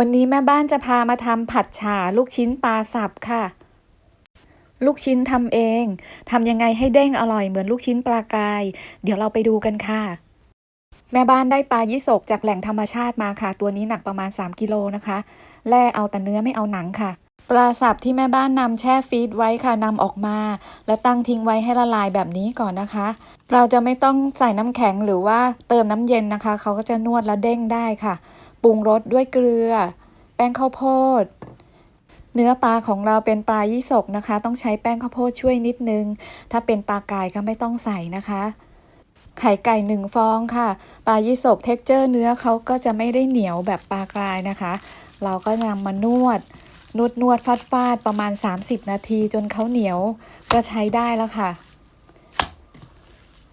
วันนี้แม่บ้านจะพามาทำผัดฉ่าลูกชิ้นปลาสับค่ะ ลูกชิ้นทำเอง ทำยังไงให้เด้งอร่อยเหมือนลูกชิ้นปลากราย เดี๋ยวเราไปดูกันค่ะ แม่บ้านได้ปลายี่สกจากแหล่งธรรมชาติมาค่ะ ตัวนี้หนักประมาณ 3 กิโลนะคะ แล่เอาแต่เนื้อไม่เอาหนังค่ะ ปลาสับที่แม่บ้านนำแช่ฟรีซไว้ค่ะนำออกมา แล้วตั้งทิ้งไว้ให้ละลายแบบนี้ก่อนนะคะ เราจะไม่ต้องใส่น้ำแข็งหรือว่าเติมน้ำเย็นนะคะ เขาก็จะนวดแล้วเด้งได้ค่ะ ปรุงรสด้วยเกลือ แป้งข้าวโพด เนื้อปลาของเราเป็นปลายี่สกนะคะ ต้องใช้แป้งข้าวโพดช่วยนิดนึง ถ้าเป็นปลากายก็ไม่ต้องใส่นะคะไข่ไก่หนึ่งฟองค่ะ ปลายี่สกเท็กเจอร์เนื้อเขาก็จะไม่ได้เหนียวแบบปลากรายนะคะ เราก็นำมานวด นวดนวดฟาดฟาดประมาณ 30 นาทีจนเขาเหนียวก็ใช้ได้แล้วค่ะ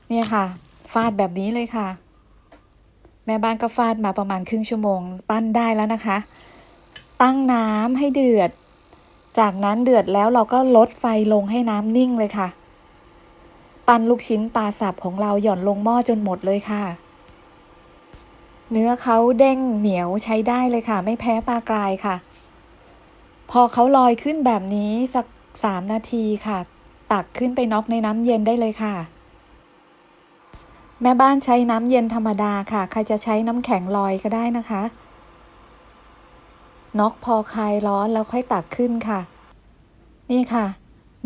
เนี่ยค่ะ ฟาดแบบนี้เลยค่ะ แม่บ้านก็ฟาดมาประมาณครึ่งชั่วโมง ปั้นได้แล้วนะคะ ตั้งน้ำให้เดือด จากนั้นเดือดแล้วเราก็ลดไฟลงให้น้ำนิ่งเลยค่ะ ปั้นลูกชิ้นปลาสับของเราหย่อนลงหม้อจนหมดเลยค่ะ เนื้อเขาเด้งเหนียวใช้ได้เลยค่ะ ไม่แพ้ปลากรายค่ะ พอเขาลอยขึ้นแบบนี้สักสามนาทีค่ะ ตักขึ้นไปน็อกในน้ำเย็นได้เลยค่ะ แม่บ้านใช้น้ำเย็นธรรมดาค่ะ ใครจะใช้น้ำแข็งลอยก็ได้นะคะน็อกพอคลายร้อนแล้วค่อยตักขึ้นค่ะ นี่ค่ะ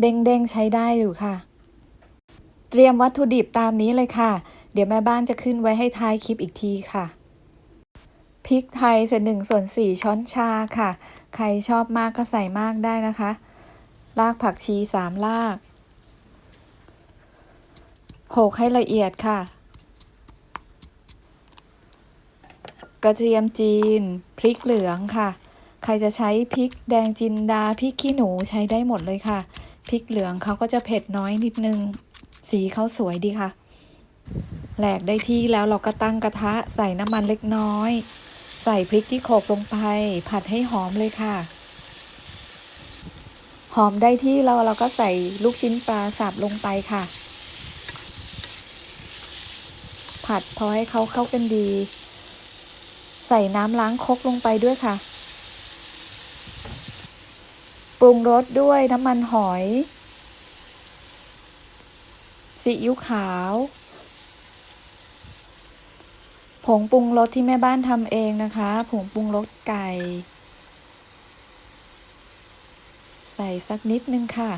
เด้งๆใช้ได้อยู่ค่ะ เตรียมวัตถุดิบตามนี้เลยค่ะ เดี๋ยวแม่บ้านจะขึ้นไว้ให้ท้ายคลิปอีกทีค่ะพริกไทยเศษหนึ่งส่วนสี่ช้อนชาค่ะ ใครชอบมากก็ใส่มากได้นะคะ รากผักชีสามรากโขกให้ละเอียดค่ะ กระเทียมจีน พริกเหลืองค่ะ ใครจะใช้พริกแดงจินดาพริกขี้หนูใช้ได้หมดเลยค่ะ พริกเหลืองเขาก็จะเผ็ดน้อยนิดนึง สีเขาสวยดีค่ะ แหลกได้ที่แล้วเราก็ตั้งกระทะใส่น้ำมันเล็กน้อย ใส่พริกที่โขลกลงไป ผัดให้หอมเลยค่ะ หอมได้ที่เราเราก็ใส่ลูกชิ้นปลาสับลงไปค่ะ ผัดพอให้เขาเข้ากันดี ใส่น้ำล้างคกลงไปด้วยค่ะ ปรุงรสด้วยน้ำมันหอย ซีอิ๊วขาว ผงปรุงรสที่แม่บ้านทำเองนะคะ ผงปรุงรสไก่ ใส่สักนิดนึงค่ะ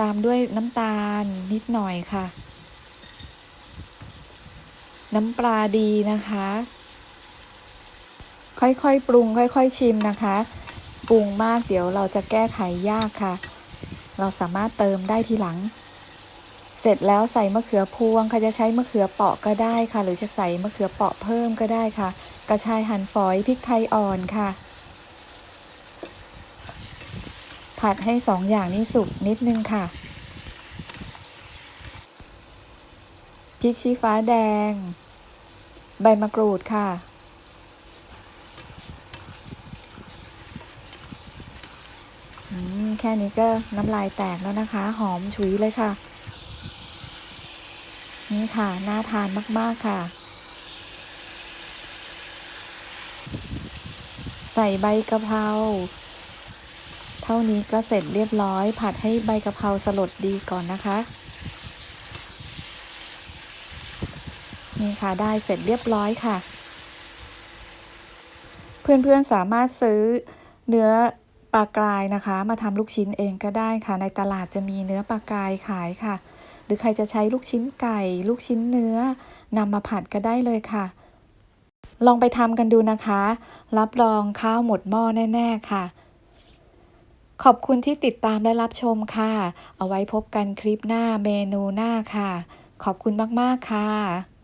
ตามด้วยน้ำตาลนิดหน่อยค่ะ น้ำปลาดีนะคะ ค่อยๆปรุงค่อย ๆชิมนะคะ ปรุงมากเดี๋ยวเราจะแก้ไขยากค่ะ เราสามารถเติมได้ทีหลัง เสร็จแล้วใส่มะเขือพวงใครจะใช้มะเขือเปาะก็ได้ค่ะ หรือจะใส่มะเขือเปาะเพิ่มก็ได้ค่ะ กระชายหั่นฝอยพริกไทยอ่อนค่ะ ผัดให้สองอย่างนี้สุกนิดนึงค่ะ พริกชี้ฟ้าแดง ใบมะกรูดค่ะ แค่นี้ก็น้ำลายแตกแล้วนะคะ หอมฉุยเลยค่ะ นี่ค่ะ น่าทานมาก ๆ ค่ะ ใส่ใบกะเพราเท่านี้ก็เสร็จเรียบร้อย ผัดให้ใบกะเพราสลดดีก่อนนะคะ นี่ค่ะได้เสร็จเรียบร้อยค่ะ เพื่อนๆสามารถซื้อเนื้อปลากรายนะคะ มาทำลูกชิ้นเองก็ได้ค่ะ ในตลาดจะมีเนื้อปลากรายขายค่ะ หรือใครจะใช้ลูกชิ้นไก่ ลูกชิ้นเนื้อนำมาผัดก็ได้เลยค่ะ ลองไปทำกันดูนะคะ รับรองข้าวหมดหม้อแน่ ๆค่ะ ขอบคุณที่ติดตามและรับชมค่ะ เอาไว้พบกันคลิปหน้าเมนูหน้าค่ะ ขอบคุณมาก ๆ ค่ะ